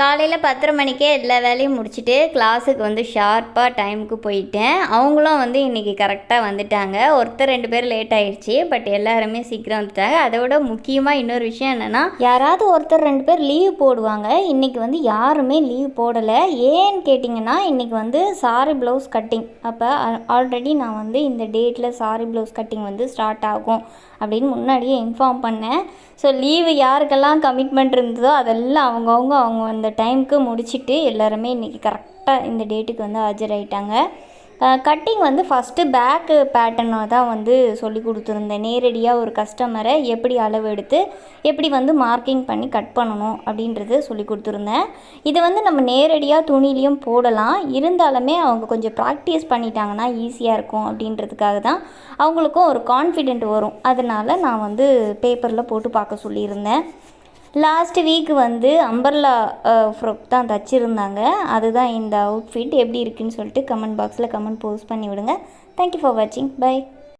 காலையில் பத்தரை மணிக்கே எல்லா வேலையும் முடிச்சுட்டு கிளாஸுக்கு வந்து ஷார்ப்பாக டைமுக்கு போயிட்டேன். அவங்களும் வந்து இன்றைக்கி கரெக்டாக வந்துட்டாங்க. ஒருத்தர் ரெண்டு பேர் லேட் ஆயிடுச்சு. பட் எல்லாருமே சீக்கிரம் வந்துட்டாங்க. அதை விட முக்கியமாக இன்னொரு விஷயம் என்னென்னா யாராவது ஒருத்தர் ரெண்டு பேர் லீவ் போடுவாங்க. இன்றைக்கி வந்து யாருமே லீவ் போடலை. ஏன்னு கேட்டிங்கன்னா இன்றைக்கி வந்து சாரி ப்ளவுஸ் கட்டிங் அப்போ ஆல்ரெடி நான் வந்து இந்த டேட்டில் சாரி ப்ளவுஸ் கட்டிங் வந்து ஸ்டார்ட் ஆகும் அப்படின்னு முன்னாடியே இன்ஃபார்ம் பண்ணேன். ஸோ லீவு யாருக்கெல்லாம் கமிட்மெண்ட் இருந்ததோ அதெல்லாம் அவங்கவுங்க அவங்க வந்து அந்த டைமுக்கு முடிச்சுட்டு எல்லாருமே இன்றைக்கி கரெக்டாக இந்த டேட்டுக்கு வந்து ஆஜராயிட்டாங்க. கட்டிங் வந்து ஃபஸ்ட்டு பேக்கு பேட்டர்னை தான் வந்து சொல்லி கொடுத்துருந்தேன். நேரடியாக ஒரு கஸ்டமரை எப்படி அளவு எடுத்து எப்படி வந்து மார்க்கிங் பண்ணி கட் பண்ணணும் அப்படின்றது சொல்லி கொடுத்துருந்தேன். இதை வந்து நம்ம நேரடியாக துணிலையும் போடலாம். இருந்தாலுமே அவங்க கொஞ்சம் ப்ராக்டிஸ் பண்ணிட்டாங்கன்னா ஈஸியாக இருக்கும் அப்படின்றதுக்காக தான் அவங்களுக்கும் ஒரு கான்ஃபிடென்ட் வரும். அதனால் நான் வந்து பேப்பரில் போட்டு பார்க்க சொல்லியிருந்தேன். லாஸ்ட் வீக் வந்து அம்பர்லா ஃப்ராக் uh, தான் தச்சிருந்தாங்க. அதுதான் இந்த அவுட்ஃபிட் எப்படி இருக்குன்னு சொல்லிட்டு கமெண்ட் பாக்ஸில் கமெண்ட் போஸ்ட் பண்ணி விடுங்க தேங்க்யூ ஃபார் வாட்சிங் பை